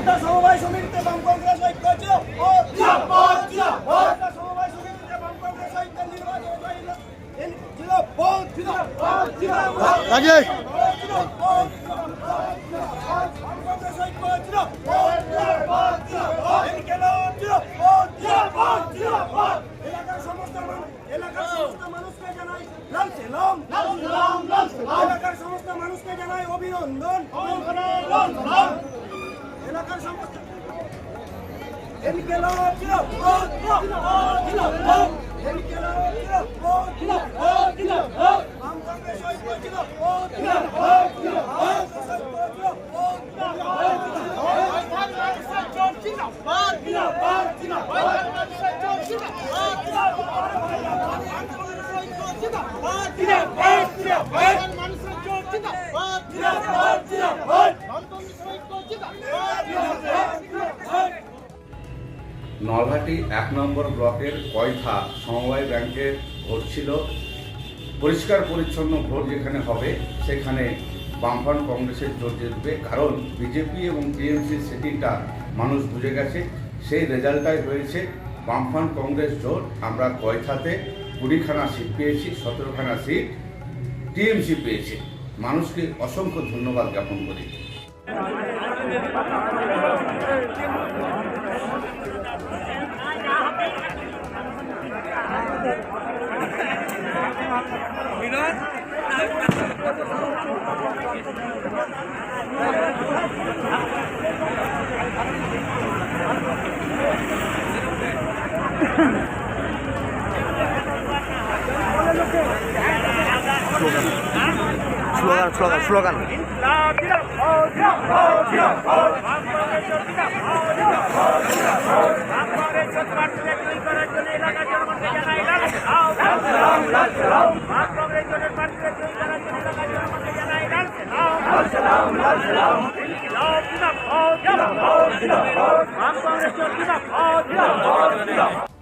খোর্ধা সমবায় সমিতিতে বাম কংগ্রেস ঐক্য ছিল হ্যাঁ। খোর্ধা সমবায় সমিতিতে বাম কংগ্রেস ঐক্য নির্বাচন ছিল বহুত ছিল লাগে এলাকার সমস্ত মানুষকে জানাই অভিনন্দন। Tina, Tina, Tina, Tina, Tina, Nalhati এক নম্বর ব্লকের কয়থা সমবায় ব্যাংকে ভোট ছিল। পরিষ্কার পরিচ্ছন্ন ভোট যেখানে হবে, সেখানে বামফ্রন্ট কংগ্রেসের জোর জিতবে। কারণ বিজেপি এবং টিএমসি সেটিংটা মানুষ বুঝে গেছে, সেই রেজাল্টটাই হয়েছে। বামফ্রন্ট কংগ্রেস জোট, আমরা কয়থাতে কুড়িখানা সিট পেয়েছি, সতেরোখানা সিট টিএমসি পেয়েছে। মানুষকে অসংখ্য ধন্যবাদ জ্ঞাপন করি। স্লোগান স্লোগান স্লোগান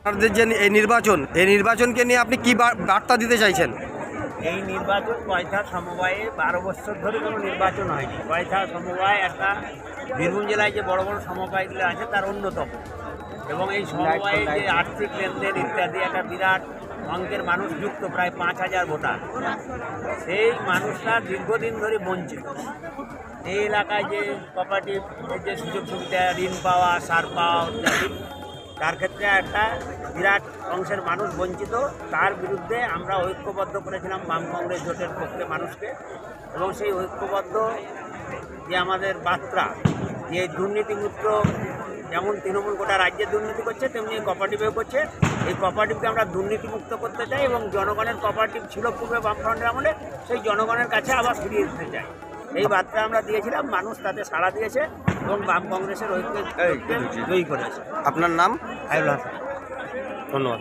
আপনাদের যে এই নির্বাচন, এই নির্বাচনকে নিয়ে আপনি কি বার্তা দিতে চাইছেন? এই নির্বাচন কয়থা সমবায়ে বারো বছর ধরে কোনো নির্বাচন হয়নি। কয়থা সমবায় একটা বীরভূম জেলায় যে বড় বড় সমবায়গুলো আছে, তার অন্যতম। এবং এই সমবায়ে যে আর্থিক লেনদেন ইত্যাদি, একটা বিরাট অঙ্কের মানুষ যুক্ত, প্রায় পাঁচ হাজার ভোটার। সেই মানুষরা দীর্ঘদিন ধরে বঞ্চিত। এই এলাকায় যে কোপারেটিভ যে সুযোগ সুবিধা, ঋণ পাওয়া, সার পাওয়া তার ক্ষেত্রে একটা বিরাট অংশের মানুষ বঞ্চিত। তার বিরুদ্ধে আমরা ঐক্যবদ্ধ করেছিলাম বাম কংগ্রেস জোটের পক্ষে মানুষকে। এবং সেই ঐক্যবদ্ধ যে আমাদের বার্তা, যে দুর্নীতিমুক্ত, যেমন তৃণমূল গোটা রাজ্যে দুর্নীতি করছে, তেমনি কোপারেটিভেও করছে। এই কোপারেটিভকে আমরা দুর্নীতিমুক্ত করতে চাই এবং জনগণের কোপারেটিভ ছিল পূর্বে বামফ্রন্টের আমলে, সেই জনগণের কাছে আবার ফিরিয়ে দিতে চাই। এই বার্তা আমরা দিয়েছিলাম মানুষ তাতে সাড়া দিয়েছে এবং বাম কংগ্রেসের ঐক্যে জয়ী করেছে। আপনার নাম? আইবুল হাসান। ধন্যবাদ।